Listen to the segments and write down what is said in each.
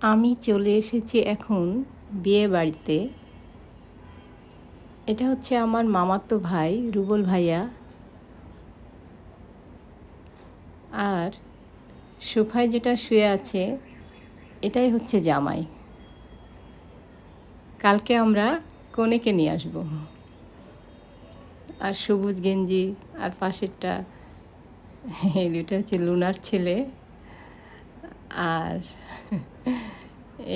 আমি চলে এসেছি এখন বিয়ে বাড়িতে। এটা হচ্ছে আমার মামাতো ভাই, রুবল ভাইয়া। আর সোফায় যেটা শুয়ে আছে, এটাই হচ্ছে জামাই। কালকে আমরা কনেকে নিয়ে আসব। আর সবুজ গেঞ্জি, আর পাশেরটা, এই দুটা হচ্ছে লুনার ছেলে। আর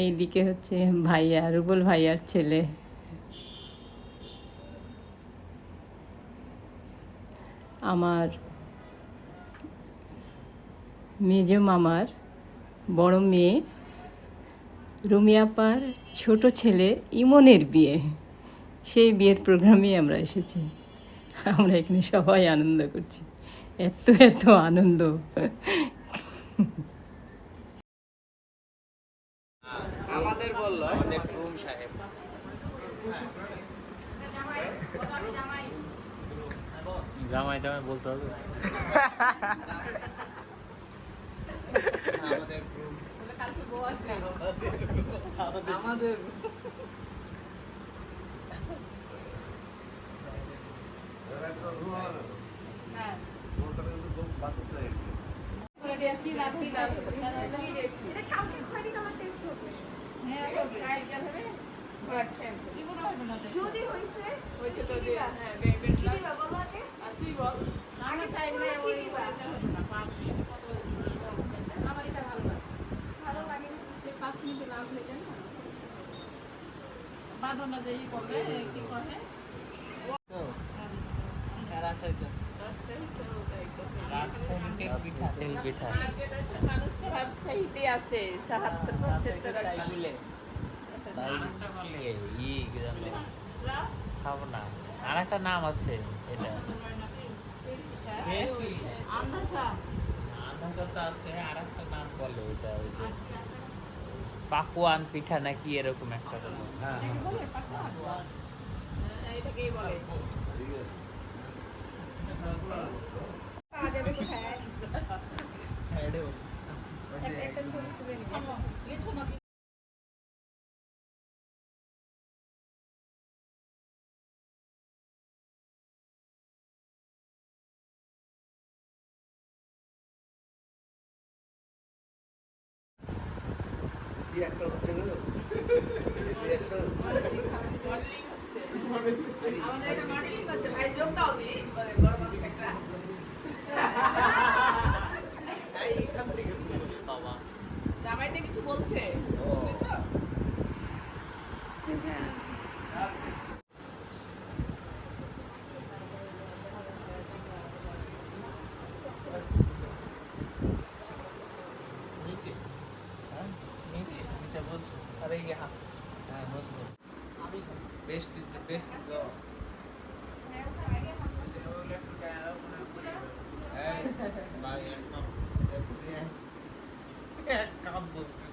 এই দিকে হচ্ছে ভাইয়া, রুবল ভাইয়ার ছেলে। আমার মেজ মামার বড় মেয়ে রুমিয়াপার ছোট ছেলে ইমনের বিয়ে। সেই বিয়ের প্রোগ্রামেই আমরা এসেছি। আমরা এখানে সবাই আনন্দ করছি। এত এত আনন্দ আমাদের বলল আমাদের রুম সাহেব জামাই জামাই বলতে হবে। আমাদের যদি হয়েছে তো? হ্যাঁ আমার এটা ভালো লাগে। ভালো লাগে সে পাঁচ মিনিটে লাভ হয়ে যায় বাঁধনা কি রাজশাহীতে আছে সাহাত্তর খাব না। আর একটা নাম আছে এটা। খেয়েছি আন্দাসা আন্দাজ তো আছে আর একটা নাম বলে ওটা ওই যে পাকুয়ান পিঠা নাকি এরকম একটা বলে বলে পাকুয়া এটাকেই বলে পাওয়া যাবে কোথায়? একটা ছবি তুলে আমাদের একটা মডেলিং হচ্ছে। ভাই যোগ দাও দি বড় মানুষ একটা বাবা জামাইতে কিছু বলছে শুনেছো নিচে হ্যাঁ নিচে নিচে বসবো আরে ইয়ে হ্যাঁ হ্যাঁ বসবো বেশ দিতে বেশ দিতে কাপ বলছি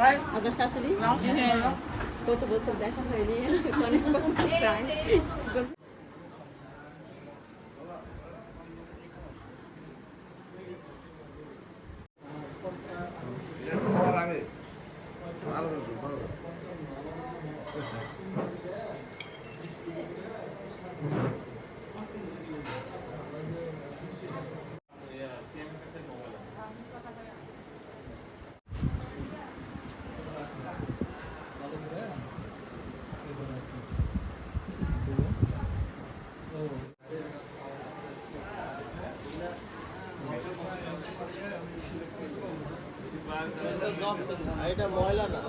আপনার শাশুড়ি কত বছর দেখা হয়নি অনেক বছর প্রায় খাওয়ার আগে ভালো করে ভালো করে এটা ময়লা না।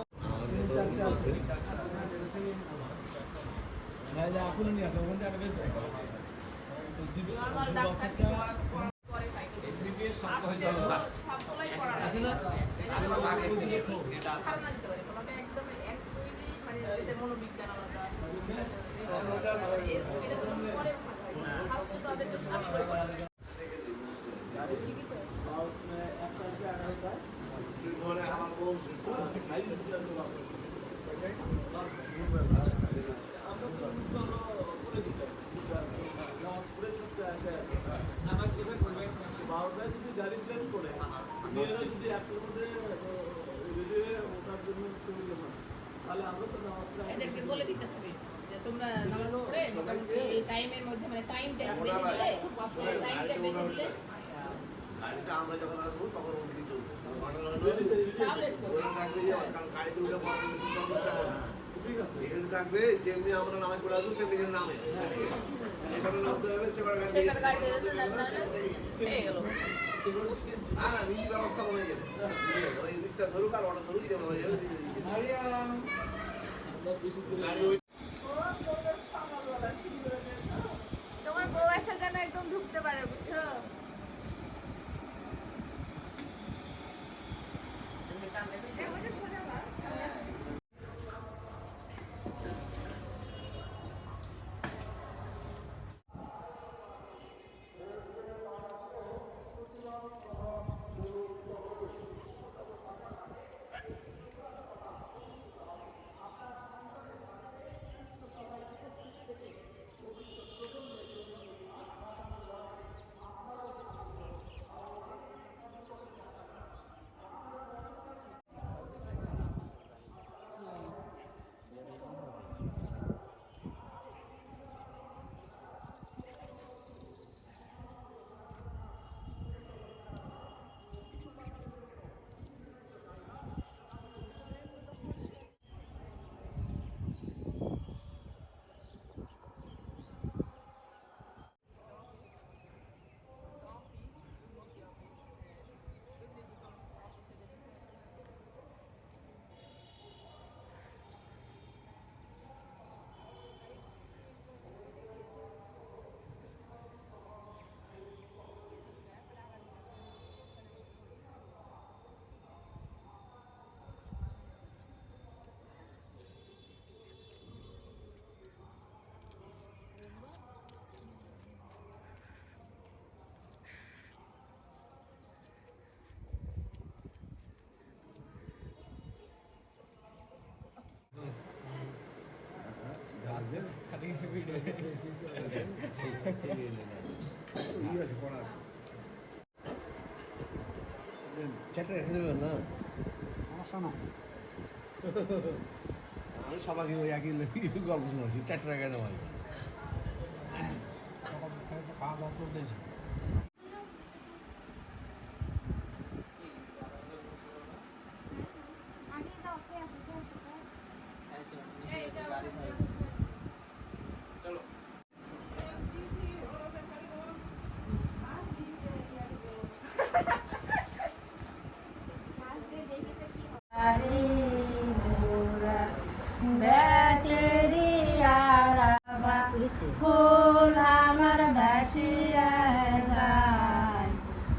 ধারণা দিতে পারে তোমাকে একদম actually মানে এটা মনোবিজ্ঞান আলাদা এর- এটা কোনো পরে ভাগ হয় না। First এ তো ওদের তো স্বামী বই পড়ে। ঠিকই তো। মানে আমার বউ শুধু বারোটায় যদি গাড়ি প্লেস করে মেয়েরা যদি একটার মধ্যে রেডিওয়ে ওঠার জন্য তৈরি হয় তাহলে আমরা তো নামাজ পড়ে এদেরকে বলে দিতে হবে যে তোমরা নামাজ পড়ে মোটামুটি এই টাইমের মধ্যে মানে টাইমটা একটু বেশি দিলে টাইমটা গাড়িতে আমরা যখন আসব তখন ওদিকে চলবো। থাকবে যে কারণ গাড়িতে উঠে এখানে থাকবে যেমনি আমরা নামাজ পড়ে আসব তেমনি এখানে নামে। যেখানে নামতে হবে সেখানে গাড়ি হয়ে না নিজের ব্যবস্থা মনে যাবে ওই রিক্সা ধরুক আর অটো ধরুক যেমন হয়ে যাবে গাড়ি ওই ঢুকতে পারে বুঝছো চ্যাটটা রেখে দেবেন না সমস্যা না আমি সবাইকে ওই একই গল্প শুনেছি চ্যাটটা রেখে দেওয়া হয় খাওয়া দাওয়া চলতেছে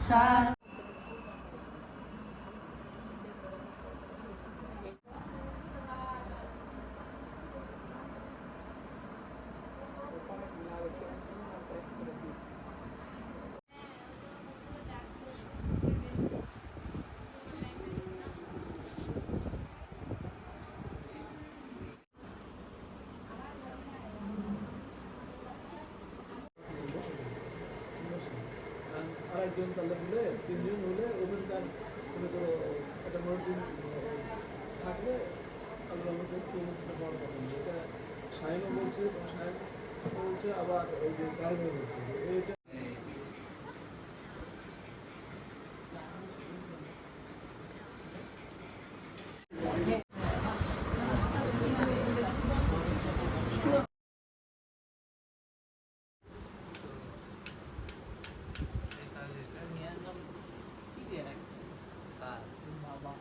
સારું একজন তাহলে হলে তিনজন হলে ওদের তার মনে করো, একটা দিন থাকলে আল্লাহ আমাদের কেউ কথা নেই এটা সায়নও বলছে, সায়ন বলছে, আবার ওই যে কাহিনী বলছে। এইটা এই সার্ভিসটা নিয়ে একদম কি দিয়ে রাখছে কার বাবা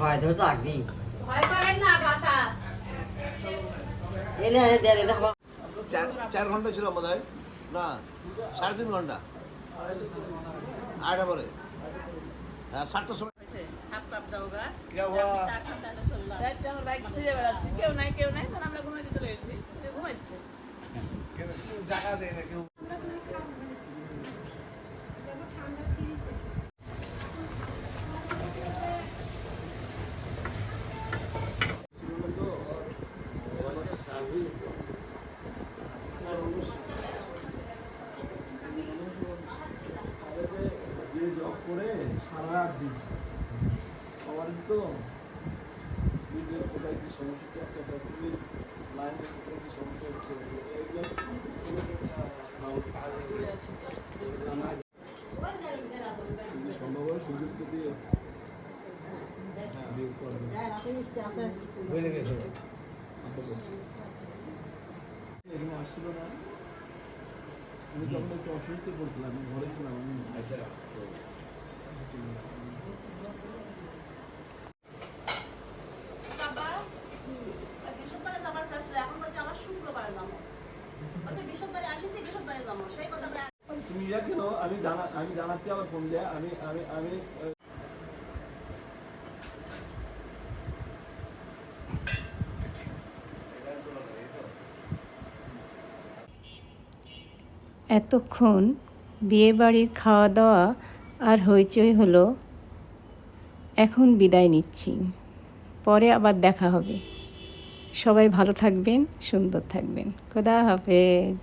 ভয় ধরে তো ভয় করেন না বাতাস। এনে দে দেখো চার ঘণ্টা ছিল বোধ হয় না সাড়ে তিন ঘণ্টা। আটটা পরে। হ্যাঁ সাতটার সময়। কেউ নাই কেউ নাই আমরা ঘুমাই দিতে রয়েছি ঘুমাইছে? জায়গা দেয় না কেউ দিন আমার তো দিনের কোথায় কি সমস্যা হচ্ছে একটা ফ্যাক্টরির লাইনে কোথায় কি সমস্যা হচ্ছে সম্ভব হয় সুযোগ। এখানে আসছিল না আমি তখন একটু অসুস্থ পড়ছিলাম ঘরে ছিলাম আমি বাবা বৃহস্পতিবারে যাবার চাইছিল এখন বলছে আমার শুক্রবারে যাব বলছে বৃহস্পতিবারে আসিছি বৃহস্পতিবারে যাব সেই কথা বলে তুমি ইয়া কেন আমি জানা আমি জানাচ্ছি আবার ফোন দেয়া আমি আমি আমি এতক্ষণ বিয়েবাড়ির খাওয়া দাওয়া আর হইচই হলো, এখন বিদায় নিচ্ছি। পরে আবার দেখা হবে। সবাই ভালো থাকবেন, সুন্দর থাকবেন। খোদা হাফেজ।